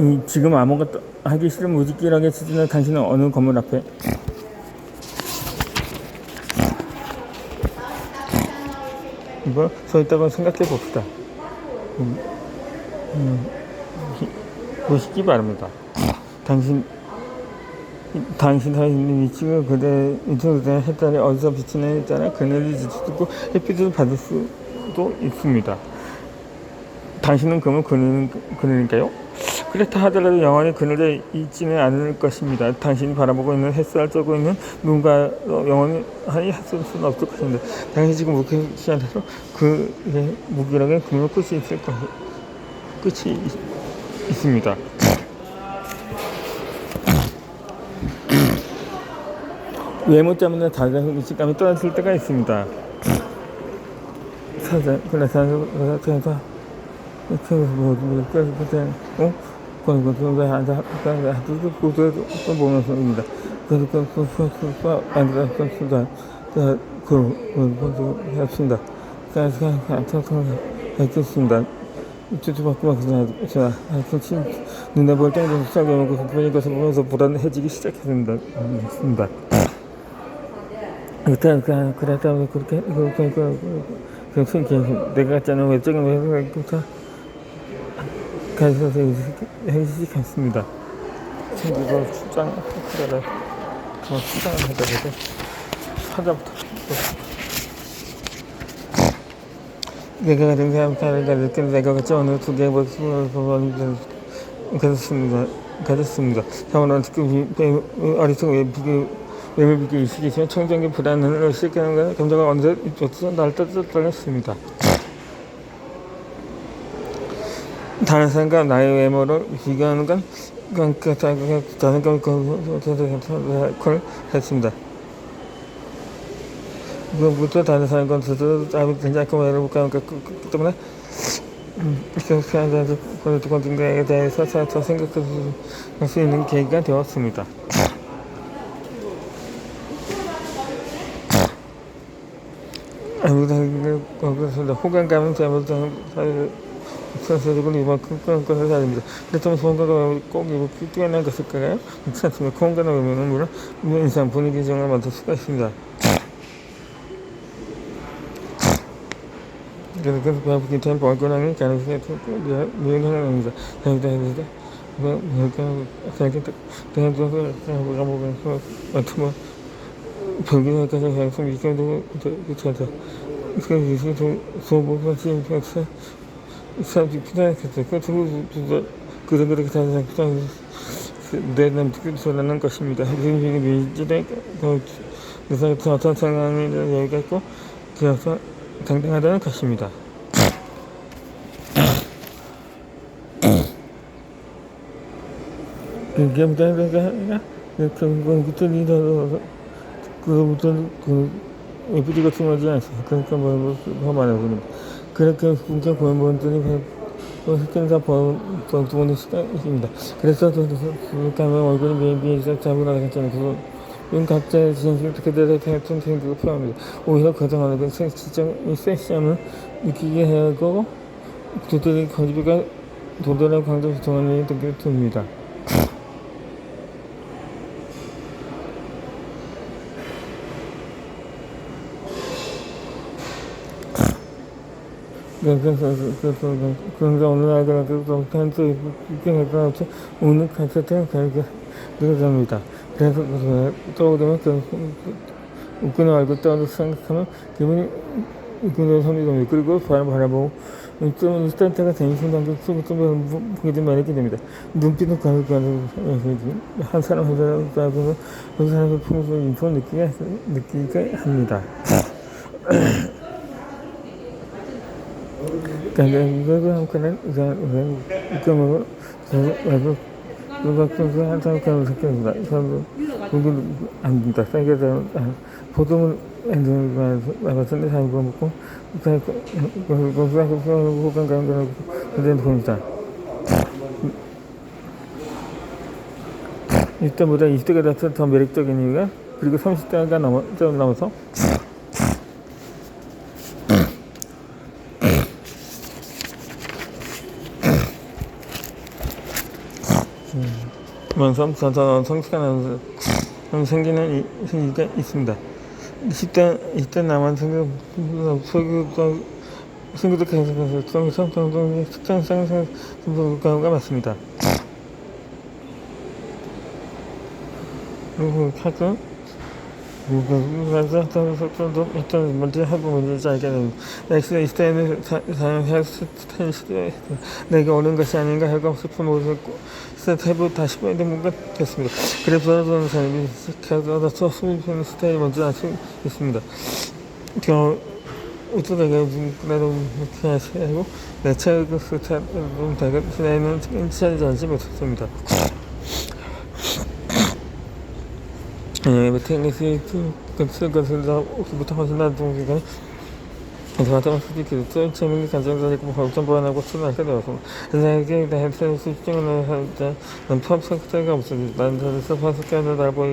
이 지금 아무것도 하기 싫은 무지끼하게 추진한 당신은 어느 건물 앞에 이거 서 있다고 생각해 봅시다. 음, 음, 히- 보시기 바랍니다. 당신 당신 서 있는 위치가 그대 인터넷에 햇살이 어디서 비치느냐에 따라 그늘을 지치고 햇빛을 받을 수도 있습니다. 당신은 그러면 그늘, 그늘일까요? 그렇다 하더라도 영원히 그늘에 있지는 않을 것입니다. 당신이 바라보고 있는 햇살 쬐고 있는 누군가 영원히 할 수는 없을 것입니다. 당신이 지금 무기시 않아서 그의 무기력에 그물 끝이 있을 것, 끝이 있, 있습니다. 외모 때문에 다른 위치감이 떨어질 때가 있습니다. 사자, 그래서, 그래서, 그, 뭐, 뭐, 그, 그때, 어? 그, 그, 그, 왜, 앉아, 그, 그, 그, 그, 그, 보면서입니다. 그, 그, 그, 그, 그, 그, 앉아, 그, 그, 그, 그, 그, 그, 그, 했습니다. 그, 그, 그, 그, 했겠습니다. 쭈쭈바꾸 막 그냥 제가 그 침, 눈에 볼 정도로 시작해 놓고 보니까 것을 보면서 불안해지기 시작했습니다. 음, 있습니다. 그때 그 그랬다 그렇게 그그그그 내가 했잖아 외적인 외 부터 가서 해시켰습니다. 친구가 출장 그래 뭐 출장을 하다 그래 사자부터 내가 가진 사람들을 가질 내가 같이 어느 두 개의 모습을 보는 가졌습니다. 가졌습니다. 다만 지금 어리석은 비교 외모비기 이시기시면 청정기 불안을 실기하는 것은 감정을 언제 줬어 날 떠떨렸습니다. 다른 사람과 나의 외모를 비교하는 건 그러니까 다른 걸 했습니다. 그것부터 다른 사람과 스스로 외로울까 하니까 그 때문에 그렇게 거에 대해서 더 생각할 수 있는 계기가 되었습니다. 아무튼 호감감은 잘못 한 선수들은 이만 큰 것을 사입니다. 그렇다면 소원가가 꼭 이거 뛰어난 것일까요? 그렇지 않습니다. 공간을 보면 물론 인상 분위기 정을 만들 수가 있습니다. 그래서 그 아버지 템포 얼굴하는 가능성이 뭐 뭐가 자기 대한민국을 가보면서 어떻게 뭐 거기서까지 계속 이겨도 괜찮다. 그 이승도 소보가 지금 벌써 사람들이 피나겠어. 그 두고 그런 그렇게 다는 사람 내 남편 소라는 것입니다. 현실이 민주대 그래서 어떤 상황을 얘기했고 그래서 당당하다는 것입니다. 그게 무슨 내가 그건 그때 리더로 그거부터 그 에피디 같은 거 하지 않습니까? 그러니까 뭐, 뭐, 말해 보는 그렇게 진짜 보험분들이 흑경사 보험 두번의 시간입니다. 그래서 가면 얼굴이 매비해서 잡으라. 그거 이건 각자의 진실 그대로 대통령 생각을 표현합니다. 오히려 그동안의 그 시점, 세션을 느끼게 하고 그들의 거짓가 도달한 동안이 되게 듭니다. 그런가 오늘 아이가 그래서 단수 입장에서 오늘 컨셉은 그렇게 늘어납니다. 그래서 떠오르면 그 웃기는 얼굴 떠오르 생각하면 기분이 웃기는 손이 됩니다. 그리고 바람 바라보고 좀 스타트가 되는 순간도 좀 보게 되면 이렇게 됩니다. 눈빛은 가볍게 한 사람 한 사람 가보고 그 사람의 풍수 인포 느끼게 느끼게 합니다. 그러니까 이거를 한꺼는 이거로 그래서 누가 그거 한 사람 가면 생깁니다. 저는 그걸 안 된다. 세게 되면 보통은 나가서는 사는 거 먹고 거기서 호감 가는 거라고 그대로 봅니다. 이때보다 20대가 더 매력적인 이유가 그리고 30대가 넘어, 좀 넘어서 원성, 전선, 성시간 생기는 이- 이유가 있습니다. 10대, 20대 남한 친구, 소규도, 친구들 계속해서 성성, 성성, 특정 상승, 경우가 많습니다. 그리고 하고, 어떤 문제 하고 문제지 알게 됩니다. 엑스 이 시대에는 사용할 스타일 시대에 내가 옳은 것이 아닌가 하고 슬픈 모습을 스텝을 다시 보는 뭔가 됐습니다. 그래서 저는 사람이 계속해서 수입하는 스타일이 먼저 알수 있습니다. 겨 우주대가 그래도 이렇게 하고 내 책을 스타일은 대가 시대에는 인치하지 않지 못했습니다. 예, 베트남에서 그 것을 부터 하신다는 동기가 저한테 수도 있겠죠. 재밌는 감정자리고 발전 보완하고 수능하게 되었습니다. 세상에 대해서 수증을 할때 난 sektor가 없습니다. 난 저에서 파스까지 날보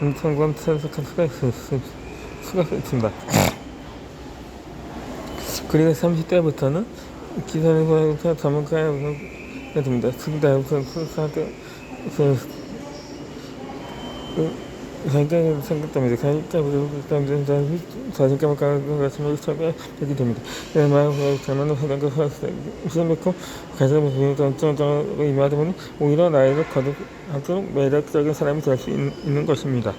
인천관 센스할 수가 있, 수가 있습니다. 그리고 30대부터는 기사에서 전문가가 됩니다. 승대부터 수 사하게 자신감 생겼답니다. 자신감으로 일단 자신감을 가는 것을 처음에 하게 됩니다. 마음 잘만은 회장과 수놓고 가장 무슨 정정으로 임하다 보니 오히려 나이를 거듭할수록 매력적인 사람이 될 수 있는 것입니다.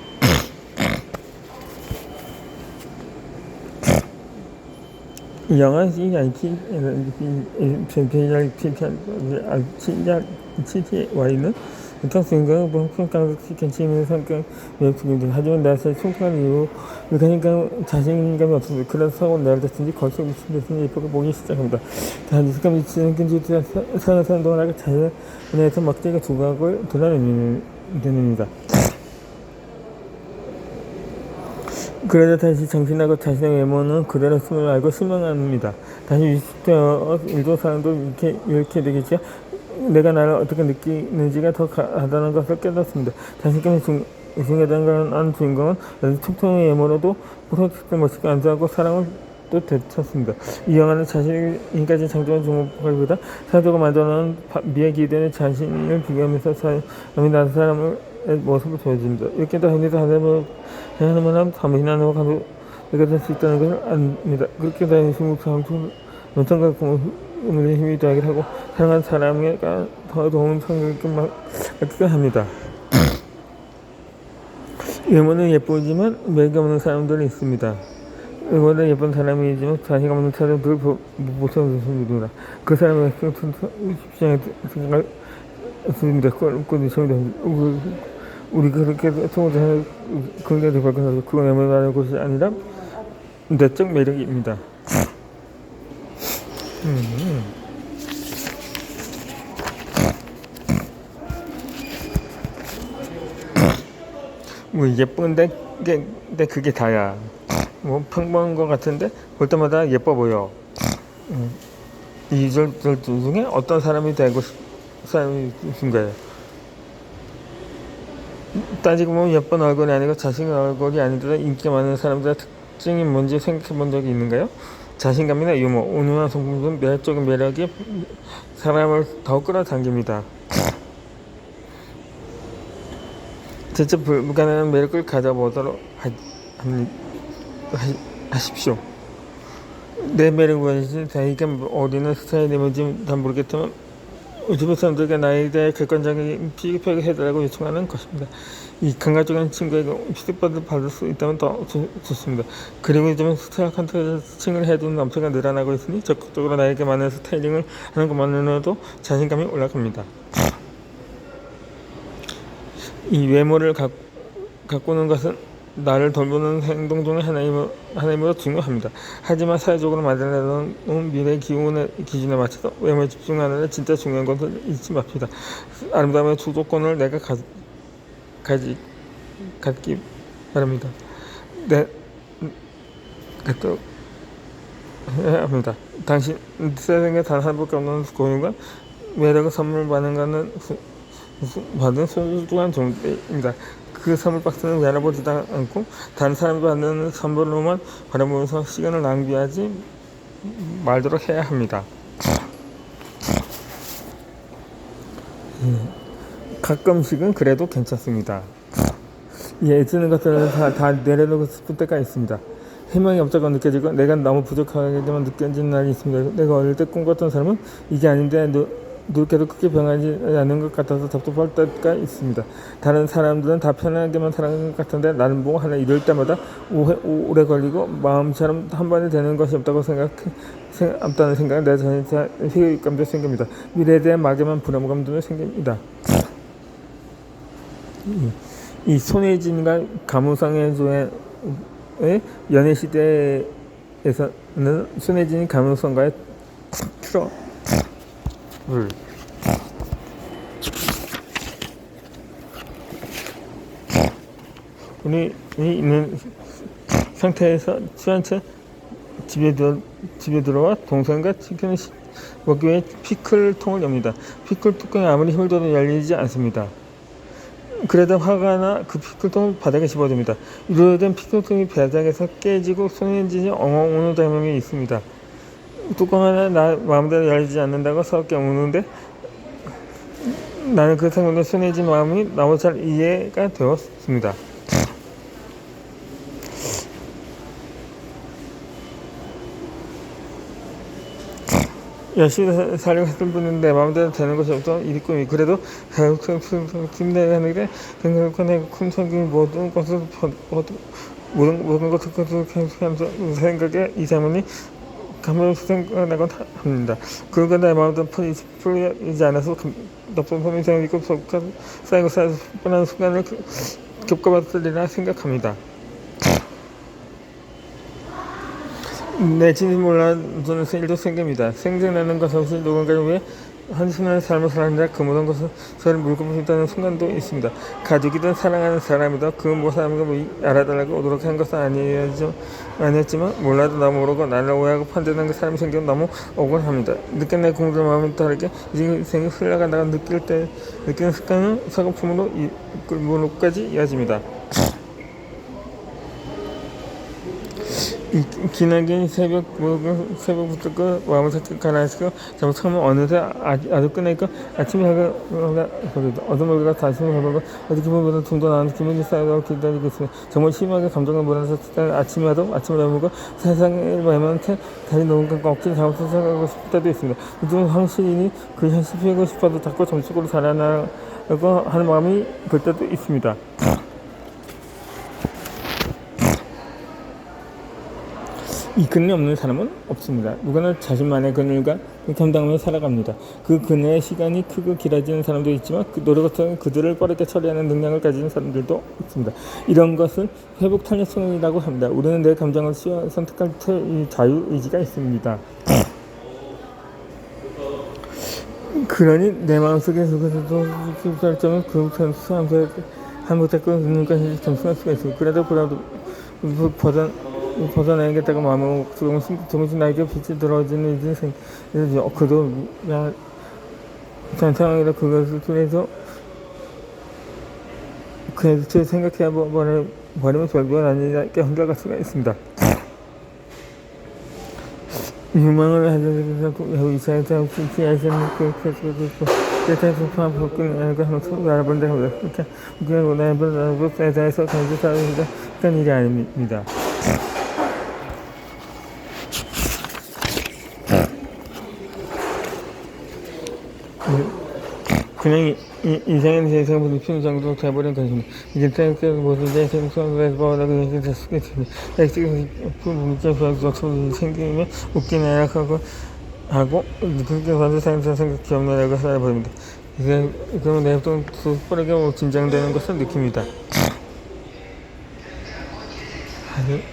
영화 시 IT 와이는 보통 순간 평가를 괜찮은 성격 외국인들 하지만 나서 총판 이후 그러니까 자신감이 없습니다. 그래서 나를 듣든지 걸수 미친 듯이 예쁘게 보기 시작합니다. 자신감 미치는 근지 사는 사람 동안하게 자연에서 막대가 두각을 드러내는 됩니다. 그러다 다시 정신하고 자신의 외모는 그대로 숨을 알고 실망합니다. 다시 20대 일도 사람도 이렇게, 이렇게 되겠죠? 내가 나를 어떻게 느끼는지가 더 가다는 것을 깨닫습니다. 자신감이 중, 중요하다는 주인공은 툭툭의 외모로도 프로젝트 멋있게 안주하고 사랑을 또 되찾습니다. 이 영화는 자신까지 장점을 주목하기보다 사도가 만들어놓은 미에 기대는 자신을 비교하면서 사람이 다른 사람을 모습을 보여줍니다. 이렇게 더 행위도 하나님을 하나님은 담임하는 감독 내가 될수 있다는 것을 압니다. 그렇게 다니는 중국 상품 원천과 공을 힘이 더하게 하고 사랑하는 사람에게 더 좋은 성격을 맡기게 합니다. 외모는 예쁘지만 매력 없는 사람들이 있습니다. 외모는 예쁜 사람이지만 자신감 없는 사람들을 못하는 사람입니다. 그 사람의 쉽지 않게 생각을 했습니다. 그건 우리가 그렇게 통화를 그게 될 거라서 그건 외모라는 것이 아니라 내적 매력입니다. 음. 뭐 예쁜데 근데 그게 다야. 뭐 평범한 것 같은데 볼 때마다 예뻐 보여. 음. 이들 중에 어떤 사람이 되고 싶은 거예요. 따지고 보면 예쁜 얼굴이 아니고 자신의 얼굴이 아니더라도 인기 많은 사람들의 특징이 뭔지 생각해 본 적이 있는가요? 자신감이나 유머, 온유한 성품 등 매력적인 매력이 사람을 더욱 끌어당깁니다. 진짜 불가능한 매력을 가져보도록 하, 하, 하 십시오. 내 매력은 자기가 어디는 스타일이 뭔지 잘 모르겠지만 유튜브 사람들에게 나에 대해 객관적인 피드백을 해달라고 요청하는 것입니다. 이 감각적인 친구에게 피드백을 받을 수 있다면 더 주, 좋습니다. 그리고 요즘 스타일 컨텐츠를 해두는 남편가 늘어나고 있으니 적극적으로 나에게 많은 스타일링을 하는 것만으로도 자신감이 올라갑니다. 이 외모를 가, 가꾸는 것은 나를 돌보는 행동 중에 하나이므로, 하나이므로 중요합니다. 하지만 사회적으로 만들어내는 미래 기운의 기준에 맞춰서 외모에 집중하는 데 진짜 중요한 것을 잊지 맙시다. 아름다움의 주도권을 내가 가, 가지, 갖기 바랍니다. 네, 갖도 해야 합니다. 당신 세상에 단한 번밖에 없는 고유가 매력을 선물 받는 것은 받은 소중한 존재입니다. 그 선물 박스는 열어보지도 않고 다른 사람이 받는 선물로만 바라보면서 시간을 낭비하지 말도록 해야 합니다. 가끔씩은 그래도 괜찮습니다. 예쓰는 것들을 다, 다 내려놓고 싶을 때가 있습니다. 희망이 없다고 느껴지고 내가 너무 부족하게만 느껴지는 날이 있습니다. 내가 어릴 때 꿈꿨던 삶은 이게 아닌데 누, 누구께도 크게 변하지 않는 것 같아서 답답할 때가 있습니다. 다른 사람들은 다 편하게만 살아가는 것 같은데 나는 뭐 하나 이럴 때마다 오해, 오래 걸리고 마음처럼 한 번에 되는 것이 없다고 생각, 생각 없다는 생각에 내 자신에 회의감도 생깁니다. 미래에 대한 막연한 불안감도 생깁니다. 이, 이 손예진과 가무성의 조의 연애 시대에서는 손예진이 가무성과의 트러 물 우리 있는 상태에서 수한채 집에 들어 집에 들어와 동생과 치킨을 시- 먹기 위해 피클 통을 엽니다. 피클 뚜껑이 아무리 힘을 줘도 열리지 않습니다. 그러다 화가 나 그 피클통을 바닥에 집어듭니다. 이러던 피클통이 바닥에서 깨지고 손엔진이 엉엉 우는 장면이 있습니다. 뚜껑 하나 나 마음대로 열리지 않는다고 서럽게 우는데 나는 그 상황에 손해진 마음이 너무 잘 이해가 되었습니다. 열심히 사- 살려고 했던 내 마음대로 되는 것이 없어 이 꿈이 그래도 내가 큰 성경이 모든 것을 버- 모든 모든 것을 계속하면서 생각에 이 장면이 감을 생각나곤 합니다. 그러니까 내 풀리, 풀리지 않아서 감- 나쁜 소리 생기고 속한 쌓여서 뻔한 순간을 그- 겪어봤으리라 생각합니다. 내 진이 몰라주는 일도 생깁니다. 생생나는 것 없이 누군가를 위해 한순간의 삶을 살았는데 그 모든 것을 저를 물고 싶다는 순간도 있습니다. 가족이든 사랑하는 사람이든 그 무엇을 뭐 알아달라고 오도록 한 것은 아니었지만 몰라도 나 모르고 나를 오해하고 판단하는 그 사람이 생겨 너무 억울합니다. 늦게 내 공부를 마음이 다르게 이제 생이 흘러간다고 느낄 때 느끼는 습관은 사고품으로 이끌고까지 이어집니다. 기나긴 새벽 뭐, 새벽부터 그 마음을 삭 가라앉히고 잘못하면 어느새 아, 아주 끝나니까 아침에 해가 어둠을 가 다시 해보고 어디 기분보다 좀더 나은 기분이 쌓여가고 기다리고 있습니다. 정말 심하게 감정을 몰아서 아침에 하도 아침을 해보고 세상에 말만한테 다시 누군가 억지로 잘못해서 생각하고 싶을 때도 있습니다. 요즘 확실히 그 현실 피우고 싶어도 자꾸 정식으로 자라나고 하는 마음이 들 때도 있습니다. 이 그늘 없는 사람은 없습니다. 누구나 자신만의 그늘과 감당하며 살아갑니다. 그 그늘의 시간이 크고 길어지는 사람도 있지만 그 노력 같은 그들을 빠르게 처리하는 능력을 가진 사람들도 있습니다. 이런 것을 회복 탄력성이라고 합니다. 우리는 내 감정을 선택할 테- 자유 의지가 있습니다. 그러니 내 마음속에 그것도 결정은 그 사람들 한 못했고 눈까지 점수할 수가 있습니다. 그래도 그래도 벗어 벗어나야겠다고 마음을 조금씩 나에게 빛이 들어지는 이제 생 이제 어, 그도 야 상황이라 그것을 통해서 그래서 생각해 버려 버리면 결국은 아니게 혼자갈 수가 있습니다. 유망을 하면서 이사에서 피하시는 그 그그그 대타에서 포함 복근 알고 하면 서로 알아본다 하고 이렇게 그리고 나라고 대타에서 가지고 살아야 한 일이 아닙니다. 그냥 이, 이, 인생에 대해서 무슨 피 정도 돼버린 것입니다. 이제 때문에 모든 데 생선을 보라고 얘기를 했겠습니다. 액식은 문자 수학적 생기면 웃긴 애락하고 하고 그렇게 받은 사람들 생각 기억나라고 살아버립니다. 이제 그러면 내보통 빠르게 뭐 긴장되는 것을 느낍니다. 아니?